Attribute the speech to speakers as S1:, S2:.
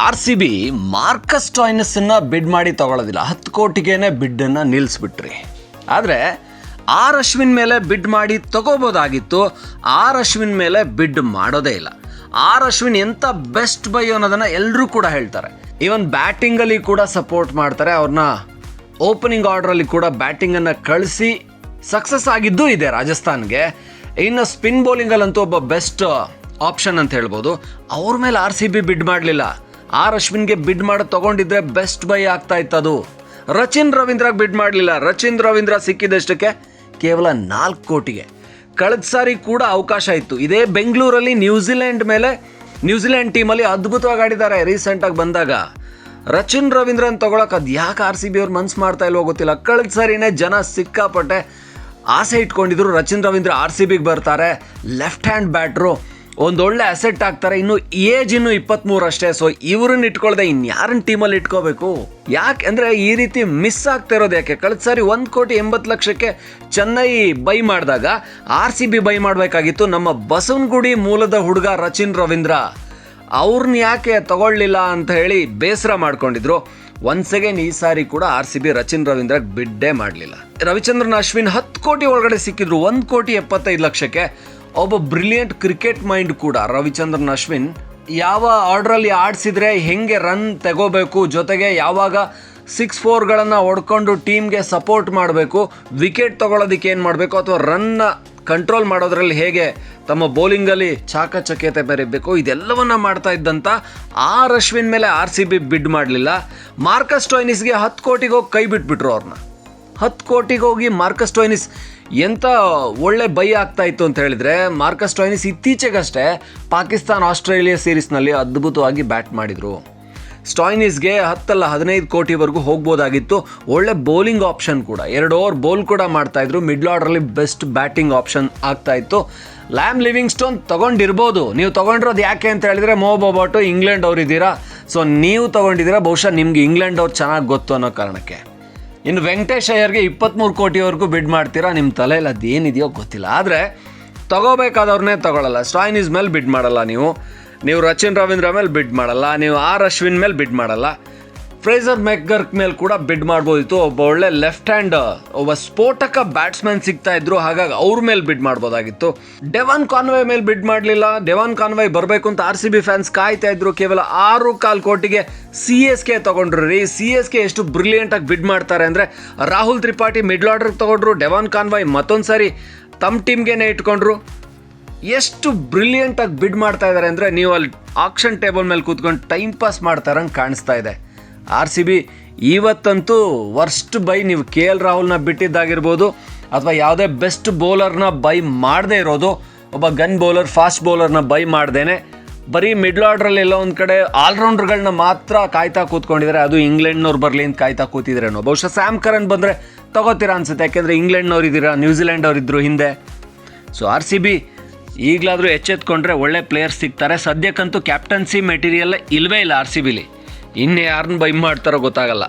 S1: R C B Marcus ಟಾಯ್ನಸ್ಸನ್ನು bid ಮಾಡಿ ತಗೊಳ್ಳೋದಿಲ್ಲ. ಹತ್ತು ಕೋಟಿಗೇನೆ ಬಿಡ್ಡನ್ನು ನಿಲ್ಲಿಸ್ಬಿಟ್ರಿ ಆದರೆ ಆರ್ ಅಶ್ವಿನ್ ಮೇಲೆ ಬಿಡ್ ಮಾಡಿ ತಗೋಬೋದಾಗಿತ್ತು. ಆರ್ ಅಶ್ವಿನ್ ಮೇಲೆ ಬಿಡ್ ಮಾಡೋದೇ ಇಲ್ಲ. ಆರ್ ಅಶ್ವಿನ್ ಎಂಥ ಬೆಸ್ಟ್ ಬೈ ಅನ್ನೋದನ್ನು ಎಲ್ಲರೂ ಕೂಡ ಹೇಳ್ತಾರೆ. ಈವನ್ ಬ್ಯಾಟಿಂಗಲ್ಲಿ ಕೂಡ ಸಪೋರ್ಟ್ ಮಾಡ್ತಾರೆ. ಅವ್ರನ್ನ ಓಪನಿಂಗ್ ಆರ್ಡ್ರಲ್ಲಿ ಕೂಡ ಬ್ಯಾಟಿಂಗನ್ನು ಕಳಿಸಿ ಸಕ್ಸಸ್ ಆಗಿದ್ದು ಇದೆ ರಾಜಸ್ಥಾನ್ಗೆ. ಇನ್ನು ಸ್ಪಿನ್ ಬೌಲಿಂಗಲ್ಲಂತೂ ಒಬ್ಬ ಬೆಸ್ಟ್ ಆಪ್ಷನ್ ಅಂತ ಹೇಳ್ಬೋದು. ಅವ್ರ ಮೇಲೆ ಆರ್ ಸಿ ಬಿ ಬಿಡ್ ಮಾಡಲಿಲ್ಲ. ಆರ್ ಅಶ್ವಿನ್ಗೆ ಬಿಡ್ ಮಾಡಿ ತಗೊಂಡಿದ್ರೆ ಬೆಸ್ಟ್ ಬೈ ಆಗ್ತಾ ಇತ್ತು ಅದು ರಚಿನ್ ರವೀಂದ್ರಗೆ ಬಿಡ್ ಮಾಡಲಿಲ್ಲ. ರಚಿನ್ ರವೀಂದ್ರ ಸಿಕ್ಕಿದಷ್ಟಕ್ಕೆ ಕೇವಲ ನಾಲ್ಕು ಕೋಟಿಗೆ. ಕಳೆದ ಸಾರಿ ಕೂಡ ಅವಕಾಶ ಇತ್ತು. ಇದೇ ಬೆಂಗಳೂರಲ್ಲಿ ನ್ಯೂಜಿಲೆಂಡ್ ಮೇಲೆ ನ್ಯೂಜಿಲೆಂಡ್ ಟೀಮಲ್ಲಿ ಅದ್ಭುತವಾಗಿ ಆಡಿದ್ದಾರೆ ರೀಸೆಂಟಾಗಿ ಬಂದಾಗ. ರಚಿನ್ ರವೀಂದ್ರನ್ ತೊಗೊಳಕ್ಕೆ ಅದು ಯಾಕೆ ಆರ್ ಸಿ ಬಿ ಅವ್ರು ಮನ್ಸು ಮಾಡ್ತಾ ಇಲ್ವೋ ಗೊತ್ತಿಲ್ಲ. ಕಳೆದ ಸಾರಿನೇ ಜನ ಸಿಕ್ಕಾಪಟ್ಟೆ ಆಸೆ ಇಟ್ಕೊಂಡಿದ್ರು ರಚಿನ್ ರವೀಂದ್ರ ಆರ್ ಸಿ ಬಿಗೆ ಬರ್ತಾರೆ. ಲೆಫ್ಟ್ ಹ್ಯಾಂಡ್ ಬ್ಯಾಟ್ರು ಒಂದೊಳ್ಳೆ ಅಸೆಟ್ ಆಗ್ತಾರೆ ಇನ್ನು ಏಜ್ ಇನ್ನು ಇಪ್ಪತ್ತ್ಮೂರು ಅಷ್ಟೇ. ಸೊ ಇವ್ರನ್ನ ಇಟ್ಕೊಳ್ದೆ ಇನ್ಯಾರನ್ನ ಟೀಮಲ್ಲಿ ಇಟ್ಕೋಬೇಕು? ಯಾಕೆ ಅಂದರೆ ಈ ರೀತಿ ಮಿಸ್ ಆಗ್ತಾ ಇರೋದು ಯಾಕೆ? ಕಳೆದ ಸಾರಿ ಒಂದು ಕೋಟಿ ಎಂಬತ್ತು ಲಕ್ಷಕ್ಕೆ ಚೆನ್ನೈ ಬೈ ಮಾಡಿದಾಗ ಆರ್ ಸಿ ಬಿ ಬೈ ಮಾಡಬೇಕಾಗಿತ್ತು. ನಮ್ಮ ಬಸವನಗುಡಿ ಮೂಲದ ಹುಡುಗ ರಚಿನ್ ರವೀಂದ್ರ. ಅವ್ರನ್ನ ಯಾಕೆ ತಗೊಳ್ಳಿಲ್ಲ ಅಂತ ಹೇಳಿ ಬೇಸರ ಮಾಡ್ಕೊಂಡಿದ್ರು. ಒನ್ಸ್ ಅಗೇನ್ ಈ ಸಾರಿ ಕೂಡ R C B Rachin Ravindra ಬಿಡ್ಡೆ ಮಾಡಲಿಲ್ಲ. ರವಿಚಂದ್ರನ್ ಅಶ್ವಿನ್ ಹತ್ತು ಕೋಟಿ ಒಳಗಡೆ ಸಿಕ್ಕಿದ್ರು. ಒಂದು ಕೋಟಿ ಎಪ್ಪತ್ತೈದು ಲಕ್ಷಕ್ಕೆ. ಒಬ್ಬ ಬ್ರಿಲಿಯಂಟ್ ಕ್ರಿಕೆಟ್ ಮೈಂಡ್ ಕೂಡ ರವಿಚಂದ್ರನ್ ಅಶ್ವಿನ್ ಯಾವ ಆರ್ಡ್ರಲ್ಲಿ ಆಡಿಸಿದ್ರೆ ಹೆಂಗೆ ರನ್ ತಗೋಬೇಕು ಜೊತೆಗೆ ಯಾವಾಗ ಸಿಕ್ಸ್ ಫೋರ್ಗಳನ್ನು ಹೊಡ್ಕೊಂಡು ಟೀಮ್ಗೆ ಸಪೋರ್ಟ್ ಮಾಡಬೇಕು, ವಿಕೆಟ್ ತೊಗೊಳೋದಕ್ಕೆ ಏನು ಮಾಡಬೇಕು ಅಥವಾ ರನ್ನ ಕಂಟ್ರೋಲ್ ಮಾಡೋದ್ರಲ್ಲಿ ಹೇಗೆ ತಮ್ಮ ಬೌಲಿಂಗಲ್ಲಿ ಚಾಕಚಕ್ಯತೆ ಬರೀಬೇಕು, ಇದೆಲ್ಲವನ್ನ ಮಾಡ್ತಾ ಇದ್ದಂಥ ಆರ್ ಅಶ್ವಿನ್ ಮೇಲೆ ಆರ್ ಸಿ ಬಿ ಬಿಡ್ ಮಾಡಲಿಲ್ಲ. ಮಾರ್ಕಸ್ ಟೋಯ್ನಿಸ್ಗೆ ಹತ್ತು ಕೋಟಿಗೆ ಹೋಗಿ ಕೈ ಬಿಟ್ಬಿಟ್ರು ಅವ್ರನ್ನ ಹತ್ತು ಕೋಟಿಗೆ ಹೋಗಿ ಮಾರ್ಕಸ್ ಟೋಯ್ನಿಸ್ ಎಂಥ ಒಳ್ಳೆ ಬೈ ಆಗ್ತಾ ಇತ್ತು ಅಂತ ಹೇಳಿದ್ರೆ, ಮಾರ್ಕಸ್ ಟೋಯ್ನಿಸ್ ಇತ್ತೀಚೆಗಷ್ಟೇ ಪಾಕಿಸ್ತಾನ್ ಆಸ್ಟ್ರೇಲಿಯಾ ಸೀರೀಸ್ನಲ್ಲಿ ಅದ್ಭುತವಾಗಿ ಬ್ಯಾಟ್ ಮಾಡಿದರು. ಸ್ಟಾಯ್ನಿಸ್ಗೆ ಹತ್ತಲ್ಲ ಹದಿನೈದು ಕೋಟಿವರೆಗೂ ಹೋಗ್ಬೋದಾಗಿತ್ತು. ಒಳ್ಳೆ ಬೌಲಿಂಗ್ ಆಪ್ಷನ್ ಕೂಡ. ಎರಡು ಓವರ್ ಬೌಲ್ ಕೂಡ ಮಾಡ್ತಾ ಇದ್ರು. ಮಿಡ್ಲ್ ಆರ್ಡರ್ಲಿ ಬೆಸ್ಟ್ ಬ್ಯಾಟಿಂಗ್ ಆಪ್ಷನ್ ಆಗ್ತಾಯಿತ್ತು ಲ್ಯಾಮ್ ಲಿವಿಂಗ್ ಸ್ಟೋನ್ ತಗೊಂಡಿರ್ಬೋದು. ನೀವು ತಗೊಂಡಿರೋದು ಯಾಕೆ ಅಂತ ಹೇಳಿದ್ರೆ, ಮೋ ಬೊಬಾಟು ಇಂಗ್ಲೆಂಡ್ ಅವ್ರಿದ್ದೀರಾ? ಸೊ, ನೀವು ತಗೊಂಡಿದ್ದೀರಾ? ಬಹುಶಃ ನಿಮಗೆ ಇಂಗ್ಲೆಂಡ್ ಅವ್ರು ಚೆನ್ನಾಗಿ ಗೊತ್ತು ಅನ್ನೋ ಕಾರಣಕ್ಕೆ. ಇನ್ನು ವೆಂಕಟೇಶ್ ಅಯ್ಯರ್ಗೆ ಇಪ್ಪತ್ತ್ಮೂರು ಕೋಟಿವರೆಗೂ ಬಿಡ್ ಮಾಡ್ತೀರಾ? ನಿಮ್ಮ ತಲೆಯಲ್ಲಿ ಅದು ಏನಿದೆಯೋ ಗೊತ್ತಿಲ್ಲ. ಆದರೆ ತಗೋಬೇಕಾದವ್ರನ್ನೇ ತಗೊಳ್ಳಲ್ಲ ಸ್ಟಾಯ್ನಿಸ್ ಮೇಲೆ ಬಿಡ್ ಮಾಡಲ್ಲ ನೀವು. ನೀವು ರಚಿನ್ ರವೀಂದ್ರ ಮೇಲೆ ಬಿಡ್ ಮಾಡಲ್ಲ. ನೀವು ಆರ್ ಅಶ್ವಿನ್ ಮೇಲೆ ಬಿಡ್ ಮಾಡಲ್ಲ. ಫ್ರೇಸರ್ ಮೆಕ್ಗರ್ಕ್ ಮೇಲೆ ಕೂಡ ಬಿಡ್ ಮಾಡ್ಬೋದಿತ್ತು. ಒಬ್ಬ ಒಳ್ಳೆ ಲೆಫ್ಟ್ ಹ್ಯಾಂಡ್ ಒಬ್ಬ ಸ್ಫೋಟಕ ಬ್ಯಾಟ್ಸ್ಮನ್ ಸಿಗ್ತಾ ಇದ್ರು, ಹಾಗಾಗಿ ಅವ್ರ ಮೇಲೆ ಬಿಡ್ ಮಾಡ್ಬೋದಾಗಿತ್ತು. ಡೆವಾನ್ ಕಾನ್ವೈ ಮೇಲೆ ಬಿಡ್ ಮಾಡಲಿಲ್ಲ. ಡೆವಾನ್ ಕಾನ್ವೈ ಬರಬೇಕು ಅಂತ ಆರ್ ಸಿ ಬಿ ಫ್ಯಾನ್ಸ್ ಕಾಯ್ತಾ ಇದ್ರು. ಕೇವಲ ಆರು ಕಾಲ್ ಕೋಟಿಗೆ ಸಿ ಎಸ್ ಕೆ ತಗೊಂಡ್ರು ರೀ. ಸಿ ಎಸ್ ಕೆ ಎಷ್ಟು ಬ್ರಿಲಿಯಂಟ್ ಆಗಿ ಬಿಡ್ ಮಾಡ್ತಾರೆ ಅಂದರೆ ರಾಹುಲ್ ತ್ರಿಪಾಠಿ ಮಿಡ್ಲ್ ಆರ್ಡರ್ ತಗೊಂಡ್ರು ಡೆವಾನ್ ಕಾನ್ವೈ ಮತ್ತೊಂದು ಸಾರಿ ತಮ್ಮ ಟೀಮ್ಗೇನೆ ಇಟ್ಕೊಂಡ್ರು. ಎಷ್ಟು ಬ್ರಿಲಿಯಂಟಾಗಿ ಬಿಡ್ ಮಾಡ್ತಾ ಇದ್ದಾರೆ ಅಂದರೆ ನೀವು ಅಲ್ಲಿ ಆಕ್ಷನ್ ಟೇಬಲ್ ಮೇಲೆ ಕೂತ್ಕೊಂಡು ಟೈಮ್ ಪಾಸ್ ಮಾಡ್ತಾರಂಗೆ ಕಾಣಿಸ್ತಾ ಇದೆ. ಆರ್ ಸಿ ಬಿ ಇವತ್ತಂತೂ ವರ್ಸ್ಟ್ ಬೈ. ನೀವು ಕೆ ಎಲ್ ರಾಹುಲ್ನ ಬಿಟ್ಟಿದ್ದಾಗಿರ್ಬೋದು, ಅಥವಾ ಯಾವುದೇ ಬೆಸ್ಟ್ ಬೌಲರ್ನ ಬೈ ಮಾಡದೇ ಇರೋದು, ಒಬ್ಬ ಗನ್ ಬೌಲರ್ ಫಾಸ್ಟ್ ಬೌಲರ್ನ ಬೈ ಮಾಡ್ದೇನೆ. ಬರೀ ಮಿಡ್ಲ್ ಆರ್ಡ್ರಲ್ಲಿ ಎಲ್ಲ ಒಂದು ಕಡೆ ಆಲ್ರೌಂಡರ್ಗಳನ್ನ ಮಾತ್ರ ಕಾಯ್ತಾ ಕೂತ್ಕೊಂಡಿದ್ದಾರೆ. ಅದು ಇಂಗ್ಲೆಂಡ್ನವ್ರು ಬರಲಿ ಅಂತ ಕಾಯ್ತಾ ಕೂತಿದ್ರೇನೋ. ಬಹುಶಃ ಸ್ಯಾಮ್ ಕರನ್ ಬಂದರೆ ತಗೋತೀರಾ ಅನ್ಸುತ್ತೆ. ಯಾಕೆಂದರೆ ಇಂಗ್ಲೆಂಡ್ನವ್ರು ಇದ್ದೀರಾ ನ್ಯೂಜಿಲೆಂಡ್ ಇದ್ರು ಹಿಂದೆ. ಸೊ ಆರ್ ಸಿ ಬಿ ಈಗಲಾದರೂ ಎಚ್ಚೆತ್ಕೊಂಡ್ರೆ ಒಳ್ಳೆ ಪ್ಲೇಯರ್ಸ್ ಸಿಗ್ತಾರೆ. ಸದ್ಯಕ್ಕಂತೂ ಕ್ಯಾಪ್ಟನ್ಸಿ ಮೆಟೀರಿಯಲ್ ಇಲ್ಲವೇ ಇಲ್ಲ ಆರ್ ಸಿ ಬಿಲಿ ಇನ್ನು ಯಾರನ್ನ ಬೈ ಮಾಡ್ತಾರೋ ಗೊತ್ತಾಗಲ್ಲ.